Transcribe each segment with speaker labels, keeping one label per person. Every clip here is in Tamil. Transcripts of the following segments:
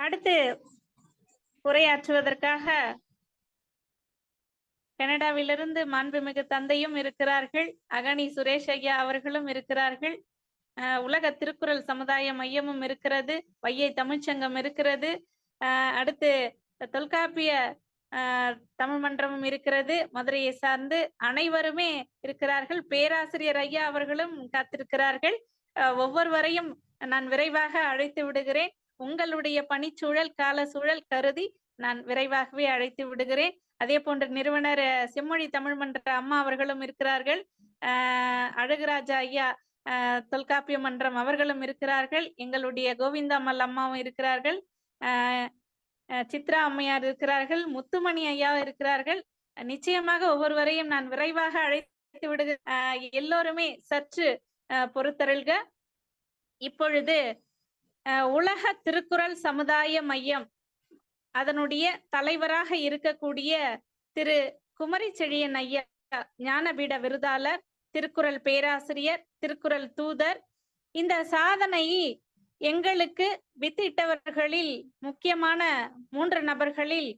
Speaker 1: அடுத்து உரையாற்றுவதற்காக கனடாவிலிருந்து மாண்புமிகு தந்தையும் இருக்கிறார்கள். அகனி சுரேஷ் ஐயா அவர்களும் இருக்கிறார்கள். உலக திருக்குறள் சமுதாய மையமும் இருக்கிறது. வையை தமிழ்ச்சங்கம் இருக்கிறது. அடுத்து தொல்காப்பிய தமிழ் மன்றமும் இருக்கிறது. மதுரையை சார்ந்து அனைவருமே இருக்கிறார்கள். பேராசிரியர் ஐயா அவர்களும் காத்திருக்கிறார்கள். அஹ் ஒவ்வொருவரையும் நான் விரைவாக அழைத்து விடுகிறேன். உங்களுடைய பணிச்சூழல் கால சூழல் கருதி நான் விரைவாகவே அழைத்து விடுகிறேன். அதே போன்று நிறுவனர் செம்மொழி தமிழ் மன்ற அம்மா அவர்களும் இருக்கிறார்கள். அழகுராஜா ஐயா தொல்காப்பிய மன்றம் அவர்களும் இருக்கிறார்கள். எங்களுடைய கோவிந்தாமல் அம்மாவும் இருக்கிறார்கள். சித்ரா அம்மையார் இருக்கிறார்கள். முத்துமணி ஐயா இருக்கிறார்கள். நிச்சயமாக ஒவ்வொருவரையும் நான் விரைவாக அழைத்து விடுக அஹ், எல்லோருமே சற்று பொறுத்தருள்க. இப்பொழுது உலக திருக்குறள் சமுதாய மையம். அதனுடைய தலைவராக இருக்கக்கூடிய திரு. குமரி செழியன் ஐயா ஞானபீட விருதாளர் திருக்குறள் பேராசிரியர் திருக்குறள் தூதர். இந்த சாதனையை எங்களுக்கு வித்திட்டவர்களில் முக்கியமான மூன்று நபர்களில்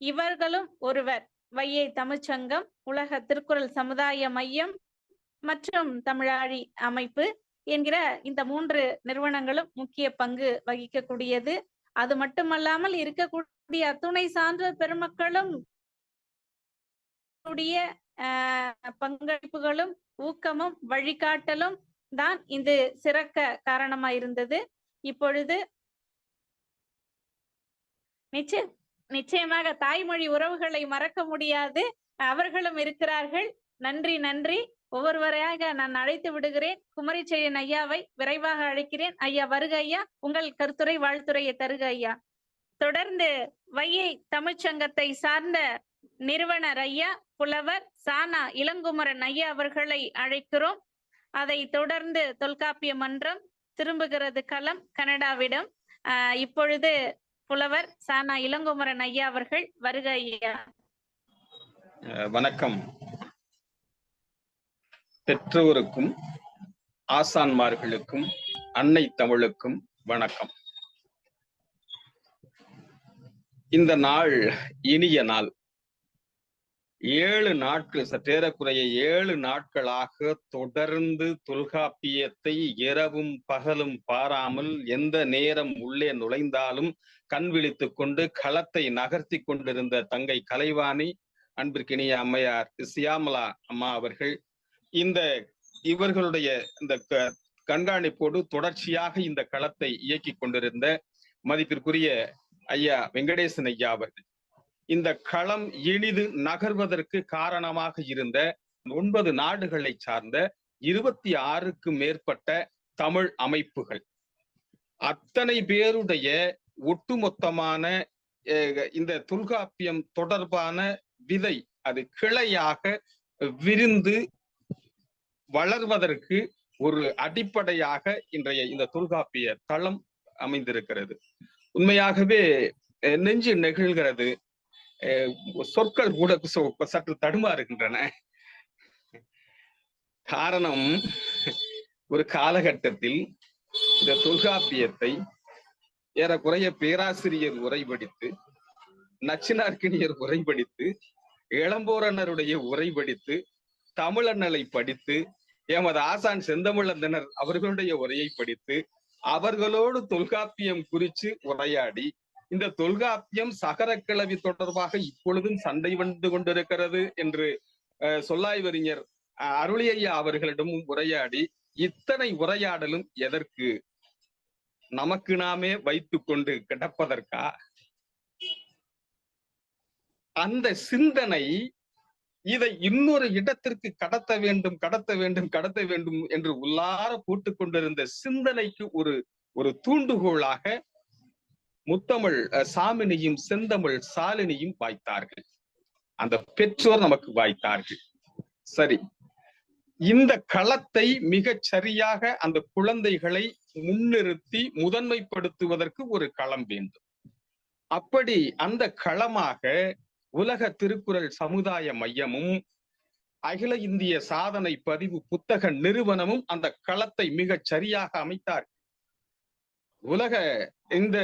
Speaker 1: இவர்களும் ஒருவர். வையை தமிழ்ச்சங்கம் உலக திருக்குறள் சமுதாய மையம் மற்றும் தமிழாழி அமைப்பு. என்கிற இந்த மூன்று நிறுவனங்களும் முக்கிய பங்கு வகிக்கக்கூடியது. அது மட்டுமல்லாமல் இருக்கக்கூடிய அத்துணை சான்ற பெருமக்களும் பங்களிப்புகளும் ஊக்கமும் வழிகாட்டலும் தான் இது சிறக்க காரணமா இருந்தது. இப்பொழுது நிச்சய நிச்சயமாக தாய்மொழி உறவுகளை மறக்க முடியாது. அவர்களும் இருக்கிறார்கள். நன்றி நன்றி. ஒவ்வொருவரையாக நான் அழைத்து விடுகிறேன். குமரி செழியன் ஐயாவை விரைவாக அழைக்கிறேன். ஐயா வருக ஐயா. உங்கள் கருத்துரை வாழ்த்துறையை தருக ஐயா. தொடர்ந்து வையை தமிழ்ச்சங்கத்தை சார்ந்த நிறுவனர் ஐயா புலவர் சானா இளங்குமரன் ஐயா அவர்களை அழைக்கிறோம். அதை தொடர்ந்து தொல்காப்பிய மன்றம் திரும்புகிறது களம் கனடாவிடம். ஆஹ் இப்பொழுது புலவர் சானா இளங்குமரன் ஐயா அவர்கள் வருக ஐயா.
Speaker 2: வணக்கம். பெற்றோருக்கும் ஆசான்மார்களுக்கும் அன்னை தமிழுக்கும் வணக்கம். இந்த நாள் இனிய நாள். ஏழு நாட்கள் சற்றேறக்குறைய ஏழு நாட்களாக தொடர்ந்து தொல்காப்பியத்தை இரவும் பகலும் பாராமல் எந்த நேரம் உள்ளே நுழைந்தாலும் கண் விழித்துக் கொண்டு களத்தை நகர்த்தி கொண்டிருந்த தங்கை கலைவாணி அன்பிற்கினிய அம்மையார் சியாமலா அம்மா அவர்கள் இந்த இவர்களுடைய இந்த க- கண்காணிப்போடு தொடர்ச்சியாக இந்த களத்தை இயக்கி கொண்டிருந்த மதிப்பிற்குரிய ஐயா வெங்கடேசன் ஐயா அவர்கள். இந்த களம் இனிது நகர்வதற்கு காரணமாக இருந்த ஒன்பது நாடுகளை சார்ந்த இருபத்தி ஆறுக்கு மேற்பட்ட தமிழ் அமைப்புகள். அத்தனை பேருடைய ஒட்டுமொத்தமான அஹ், இந்த தொல்காப்பியம் தொடர்பான விதை அது கிளையாக விரிந்து வளர்வதற்கு ஒரு அடிப்படையாக இன்றைய இந்த தொல்காப்பிய தளம் அமைந்திருக்கிறது. உண்மையாகவே அஹ், நெஞ்சு நெகிழ்கிறது. அஹ், சொற்கள் கூட சற்று தடுமாறுகின்றன. காரணம் ஒரு காலகட்டத்தில் இந்த தொல்காப்பியத்தை ஏறக்குறைய பேராசிரியர் உரைபடித்து நச்சினார்க்கினியர் உரைபடித்து இளம்போரனருடைய உரைபடித்து தமிழண்ணலை படித்து எமது ஆசான் செந்தமிழந்தனர் அவர்களுடைய உரையை படித்து அவர்களோடு தொல்காப்பியம் குறித்து உரையாடி இந்த தொல்காப்பியம் சகரக்கிழவி தொடர்பாக இப்பொழுதும் சண்டை வந்து கொண்டிருக்கிறது என்று அஹ், சொல்லாய்வறிஞர் அருளியையா அவர்களிடமும் உரையாடி இத்தனை உரையாடலும் எதற்கு? நமக்கு நாமே வைத்துக் கொண்டு கிடப்பதற்கா? அந்த சிந்தனை இதை இன்னொரு இடத்திற்கு கடத்த வேண்டும் கடத்த வேண்டும் கடத்த வேண்டும் என்று உள்ளார போட்டுக் கொண்டிருந்த சிந்தனைக்கு ஒரு ஒரு தூண்டுகோளாக முத்தமிழ் அஹ், சாமினியும் செந்தமிழ் சாலினியும் வாய்த்தார்கள். அந்த பெற்றோர் நமக்கு வாய்த்தார்கள். சரி. இந்த களத்தை மிகச் சரியாக அந்த குழந்தைகளை முன்னிறுத்தி முதன்மைப்படுத்துவதற்கு ஒரு களம் வேண்டும். அப்படி அந்த களமாக உலக திருக்குறள் சமுதாய மையமும் அகில இந்திய சாதனை பதிவு புத்தக நிறுவனமும் அந்த களத்தை மிகச் சரியாக அமைத்தார். உலக இந்த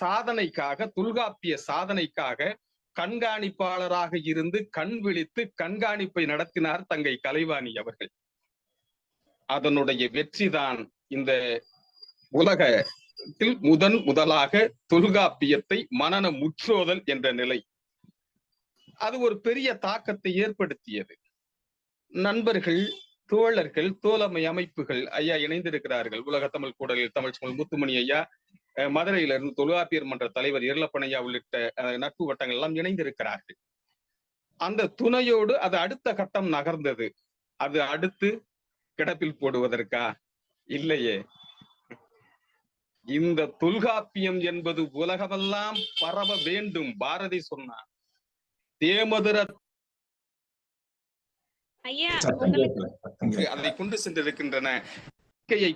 Speaker 2: சாதனைக்காக தொல்காப்பிய சாதனைக்காக கண்காணிப்பாளராக இருந்து கண் விழித்து கண்காணிப்பை நடத்தினார் தங்கை கலைவாணி அவர்கள். அதனுடைய வெற்றிதான் இந்த உலகத்தில் முதன் முதலாக தொல்காப்பியத்தை மனன முற்றோதல் என்ற நிலை. அது ஒரு பெரிய தாக்கத்தை ஏற்படுத்தியது. நண்பர்கள் தோழர்கள் தோழமை அமைப்புகள் ஐயா இணைந்திருக்கிறார்கள். உலக தமிழ் கூடலில் தமிழ் சொல் முத்துமணி ஐயா மதுரையிலிருந்து தொல்காப்பியர் மன்ற தலைவர் இருளப்பனையா உள்ளிட்ட நட்பு வட்டங்கள் எல்லாம் இணைந்திருக்கிறார்கள். அந்த துணையோடு அது அடுத்த கட்டம் நகர்ந்தது. அது அடுத்து கிடப்பில் போடுவதற்கா? இல்லையே. இந்த தொல்காப்பியம் என்பது உலகமெல்லாம் பரவ வேண்டும் பாரதி சொன்னார். தேமதுர. அதை கொண்டு சென்றிருக்கின்றன.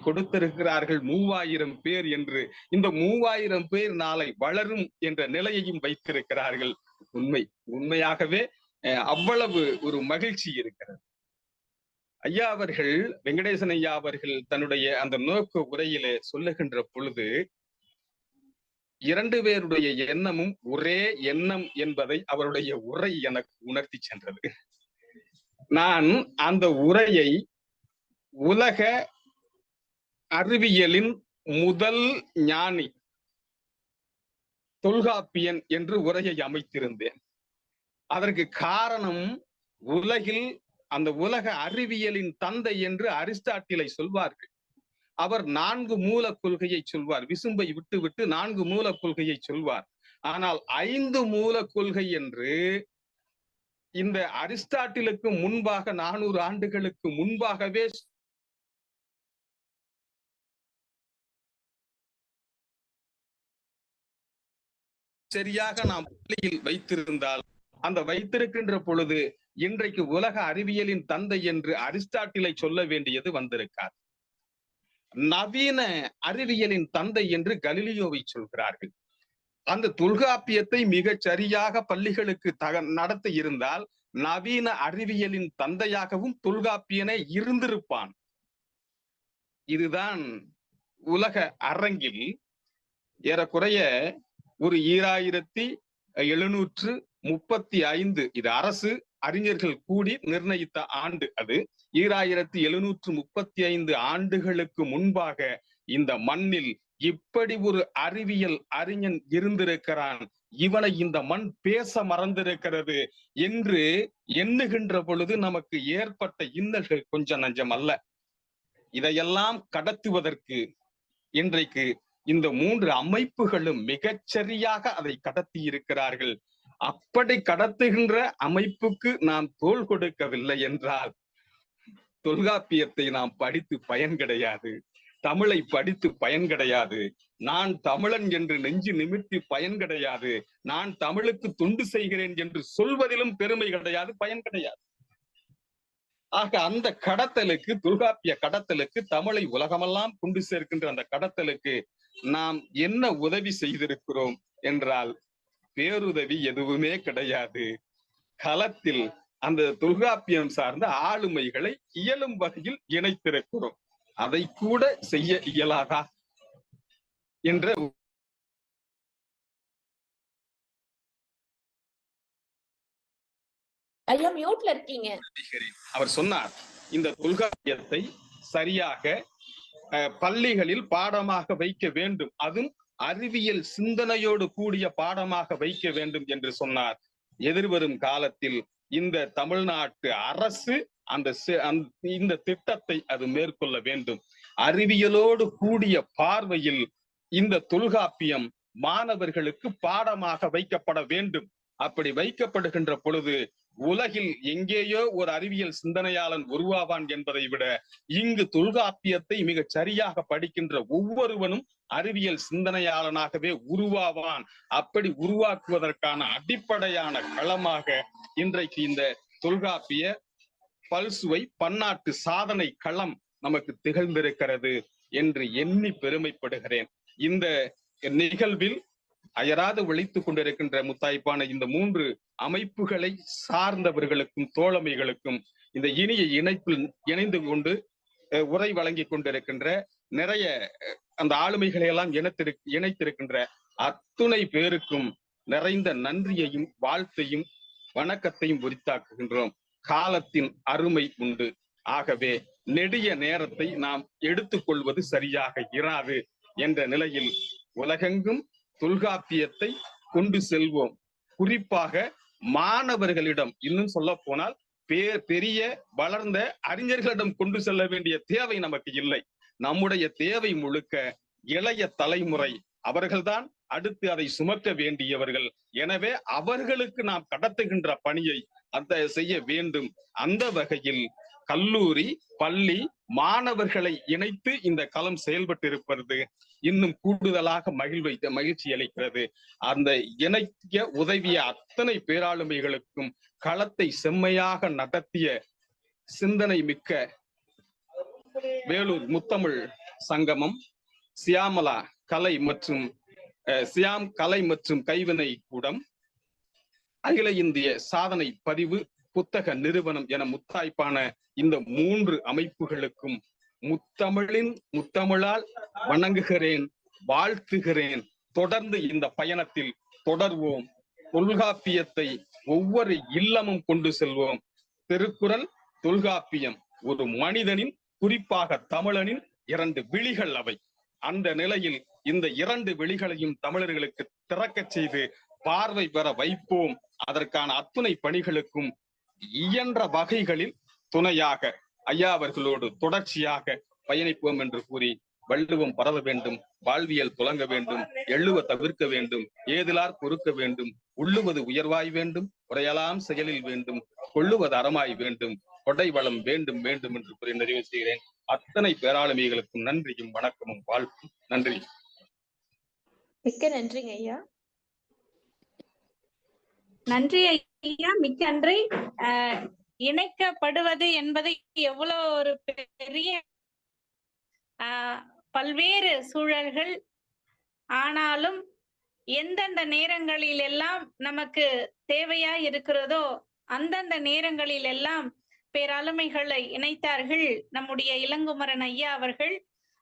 Speaker 2: கொடுத்திருக்கிறார்கள் மூவாயிரம் பேர் என்று. இந்த மூவாயிரம் பேர் நாளை வளரும் என்ற நிலையையும் வைத்திருக்கிறார்கள். உண்மை உண்மையாகவே அஹ், அவ்வளவு ஒரு மகிழ்ச்சி இருக்கிறது. ஐயா அவர்கள் வெங்கடேசன் ஐயா அவர்கள் தன்னுடைய அந்த நோக்க உரையிலே சொல்லுகின்ற பொழுது இரண்டு பேருடைய எண்ணமும் ஒரே எண்ணம் என்பதை அவருடைய உரை எனக்கு உணர்த்தி சென்றது. நான் அந்த உரையை உலக அறிவியலின் முதல் ஞானி தொல்காப்பியன் என்று உரையை அமைத்திருந்தேன். அதற்கு காரணம் உலகில் அந்த உலக அறிவியலின் தந்தை என்று அரிஸ்டாட்டிலை சொல்வார்கள். அவர் நான்கு மூல கொள்கையை சொல்வார். விசும்பை விட்டு விட்டு நான்கு மூல கொள்கையை சொல்வார். ஆனால் ஐந்து மூல கொள்கை என்று இந்த அரிஸ்டாட்டிலுக்கு முன்பாக நானூறு ஆண்டுகளுக்கு முன்பாகவே சரியாக நாம் பள்ளியில் வைத்திருந்தால் அந்த வைத்திருக்கின்ற பொழுது இன்றைக்கு உலக அறிவியலின் தந்தை என்று அரிஸ்டாட்டிலை சொல்ல வேண்டியது வந்திருக்காது. நவீன அறிவியலின் தந்தை என்று கலிலியோவை சொல்கிறார்கள். அந்த தொல்காப்பியத்தை மிகச் சரியாக பள்ளிகளுக்கு தக நடத்த இருந்தால் நவீன அறிவியலின் தந்தையாகவும் தொல்காப்பியனை இருந்திருப்பான். இதுதான் உலக அரங்கில் ஏறக்குறைய ஒரு ஈராயிரத்தி எழுநூற்று முப்பத்தி ஐந்து இது அரசு அறிஞர்கள் கூடி நிர்ணயித்த ஆண்டு அது. ஈராயிரத்தி எழுநூற்று முப்பத்தி ஐந்து ஆண்டுகளுக்கு முன்பாக இந்த மண்ணில் இப்படி ஒரு அறிவியல் அறிஞன் இருந்திருக்கிறான். இவனை இந்த மண் பேச மறந்திருக்கிறது என்று எண்ணுகின்ற பொழுது நமக்கு ஏற்பட்ட இன்னல்கள் கொஞ்சம் நஞ்சம் அல்ல. இதையெல்லாம் கடத்துவதற்கு இன்றைக்கு இந்த மூன்று அமைப்புகளும் மிகச்சரியாக அதை கடத்தி இருக்கிறார்கள். அப்படி கடத்துகின்ற அமைப்புக்கு நாம் தோள் கொடுக்கவில்லை என்றால் தொல்காப்பியத்தை நாம் படித்து பயன் கிடையாது. தமிழை படித்து பயன் கிடையாது. நான் தமிழன் என்று நெஞ்சு நிமித்தி பயன் கிடையாது. நான் தமிழுக்கு தொண்டு செய்கிறேன் என்று சொல்வதிலும் பெருமை கிடையாது பயன் கிடையாது. ஆக அந்த கடத்தலுக்கு தொல்காப்பிய கடத்தலுக்கு தமிழை உலகமெல்லாம் கொண்டு சேர்க்கின்ற அந்த கடத்தலுக்கு நாம் என்ன உதவி செய்திருக்கிறோம் என்றால் பேருதவி எதுவுமே கிடையாது. களத்தில் அந்த தொல்காப்பியம் சார்ந்த ஆளுமைகளை இயலும் வகையில் இணைத்திருக்கிறோம். அதை கூட செய்ய இயலாதா? என்ற. அவர் சொன்னார் இந்த தொல்காப்பியத்தை சரியாக பள்ளிகளில் பாடமாக வைக்க வேண்டும். அதுவும் அறிவியல் சிந்தனையோடு கூடிய பாடமாக வைக்க வேண்டும் என்று சொன்னார். எதிர்வரும் காலத்தில் இந்த தமிழ்நாட்டு அரசு அந்த அந்த- இந்த திட்டத்தை அது மேற்கொள்ள வேண்டும். அறிவியலோடு கூடிய பார்வையில் இந்த தொல்காப்பியம் மாணவர்களுக்கு பாடமாக வைக்கப்பட வேண்டும். அப்படி வைக்கப்படுகின்ற பொழுது உலகில் எங்கேயோ ஒரு அறிவியல் சிந்தனையாளன் உருவாவான் என்பதை விட இங்கு தொல்காப்பியத்தை மிகச் சரியாக படிக்கின்ற ஒவ்வொருவனும் அறிவியல் சிந்தனையாளனாகவே உருவாவான். அப்படி உருவாக்குவதற்கான அடிப்படையான களமாக இன்றைக்கு இந்த தொல்காப்பிய பல்சுவை பன்னாட்டு சாதனை களம் நமக்கு திகழ்ந்திருக்கிறது என்று எண்ணி பெருமைப்படுகிறேன். இந்த நிகழ்வில் அயராது விழித்துக் கொண்டிருக்கின்ற முத்தாய்ப்பான இந்த மூன்று அமைப்புகளை சார்ந்தவர்களுக்கும் தோழமைகளுக்கும் இந்த இனிய இணைப்பில் இணைந்து கொண்டு உரை வழங்கி கொண்டிருக்கின்ற நிறைய அந்த ஆளுமைகளை எல்லாம் இணைத்திரு இணைத்திருக்கின்ற அத்துணை பேருக்கும் நிறைந்த நன்றியையும் வாழ்த்தையும் வணக்கத்தையும் உரித்தாக்குகின்றோம். காலத்தின் அருமை உண்டு. ஆகவே நெடிய நேரத்தை நாம் எடுத்துக்கொள்வது சரியாக இராது என்ற நிலையில் உலகெங்கும் தொல்காப்பியத்தை கொண்டு செல்வோம். குறிப்பாக மாணவர்களிடம் இன்னும் சொல்ல போனால் பெரிய வளர்ந்த அறிஞர்களிடம் கொண்டு செல்ல வேண்டிய தேவை நமக்கு இல்லை. நம்முடைய தேவை முழுக்க இளைய தலைமுறை அவர்கள்தான் அடுத்து அதை சுமக்க வேண்டியவர்கள். எனவே அவர்களுக்கு நாம் கடத்துகின்ற பணியை அந்த செய்ய வேண்டும். அந்த வகையில் கல்லூரி பள்ளி மாணவர்களை இணைத்து இந்த களம் செயல்பட்டு இருப்பது இன்னும் கூடுதலாக மகிழ்வை மகிழ்ச்சி அளிக்கிறது. அந்த இணைக்க உதவிய அத்தனை பேராளுமைகளுக்கும் களத்தை செம்மையாக நடத்திய சிந்தனை மிக்க வேலூர் முத்தமிழ் சங்கமம் சியாமலா கலை மற்றும் அஹ், சியாம் கலை மற்றும் கைவினை கூடம் அகில இந்திய சாதனை பதிவு புத்தக நிறுவனம் என முத்தாய்ப்பான இந்த மூன்று அமைப்புகளுக்கும் முத்தமிழின் முத்தமிழால் வணங்குகிறேன் வாழ்த்துகிறேன். தொடர்ந்து இந்த பயணத்தில் தொடர்வோம். தொல்காப்பியத்தை ஒவ்வொரு இல்லமும் கொண்டு செல்வோம். திருக்குறள் தொல்காப்பியம் ஒரு மனிதனின் குறிப்பாக தமிழனின் இரண்டு விழிகள் அவை. அந்த நிலையில் இந்த இரண்டு விழிகளையும் தமிழர்களுக்கு திறக்க செய்து பார்வை பெற வைப்போம். அதற்கான அத்துணை பணிகளுக்கும் இயன்ற வகைகளில் துணையாக ஐயா அவர்களோடு தொடர்ச்சியாக பயணிப்போம் என்று கூறி வள்ளுவம் பரவ வேண்டும் வாழ்வியல் துலங்க வேண்டும் எள்ளுவ தவிர்க்க வேண்டும் ஏதிலார் பொறுக்க வேண்டும் உள்ளுவது உயர்வாய் வேண்டும் உரையலாம் செயலில் வேண்டும் கொள்ளுவது அறமாய் வேண்டும் கொடை வளம் வேண்டும் வேண்டும் என்று கூறி நிறைவு செய்கிறேன். அத்தனை பேராளுமைகளுக்கும் நன்றியும் வணக்கமும் வாழ்த்தும். நன்றி.
Speaker 3: மிக்க நன்றிங்க ஐயா.
Speaker 1: நன்றி ஐயா. மிக்க நன்றி. இணைக்கப்படுவது என்பது எவ்வளவு ஒரு பெரிய அஹ், பல்வேறு சூழல்கள். ஆனாலும் எந்தெந்த நேரங்களில் எல்லாம் நமக்கு தேவையா இருக்கிறதோ அந்தந்த நேரங்களில் எல்லாம் பேராளுமைகளை இணைத்தார்கள் நம்முடைய இளங்குமரன் ஐயா அவர்கள்.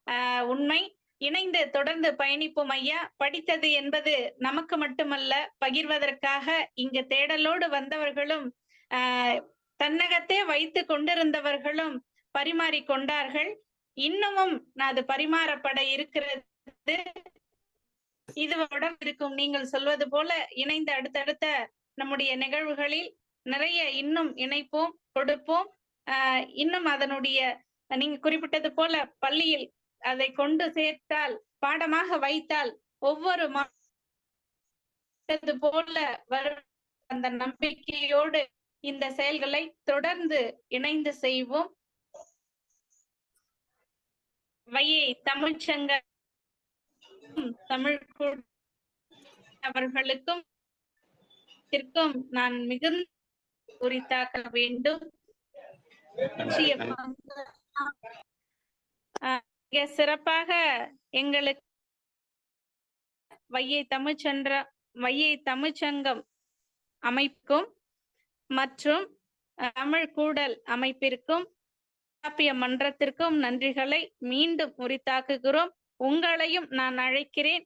Speaker 1: ஆஹ் உண்மை. இணைந்து தொடர்ந்து பயணிப்போம் ஐயா. படித்தது என்பது நமக்கு மட்டுமல்ல பகிர்வதற்காக இங்கு தேடலோடு வந்தவர்களும் ஆஹ் தன்னகத்தே வைத்து கொண்டிருந்தவர்களும் பரிமாறி கொண்டார்கள். இன்னமும் அது பரிமாறப்பட இருக்கிறது. இது இருக்கும் நீங்கள் சொல்வது போல இணைந்து அடுத்தடுத்த நம்முடைய நிகழ்வுகளில் நிறைய இன்னும் இணைப்போம் கொடுப்போம். ஆஹ் இன்னும் அதனுடைய நீங்க குறிப்பிட்டது போல பள்ளியில் அதை கொண்டு சேர்த்தால் பாடமாக வைத்தால் ஒவ்வொரு மா- இது போல வரும். அந்த நம்பிக்கையோடு இந்த செயல்களை தொடர்ந்து இணைந்து செய்வோம். வையை தமிழ்ச்சங்க தமிழ் அவர்களுக்கும் நான் மிகுந்த உரித்தாக்க வேண்டும். நிச்சயமாக. மிக சிறப்பாக எங்களுக்கு வையை தமிழ்ச்சென்ற வையை தமிழ்ச்சங்கம் அமைப்புக்கும் மற்றும் தமிழ் கூடல் அமைப்பிற்கும் காப்பிய மன்றத்திற்கும் நன்றிகளை மீண்டும் உரித்தாக்குகிறோம். உங்களையும் நான் அழைக்கிறேன்.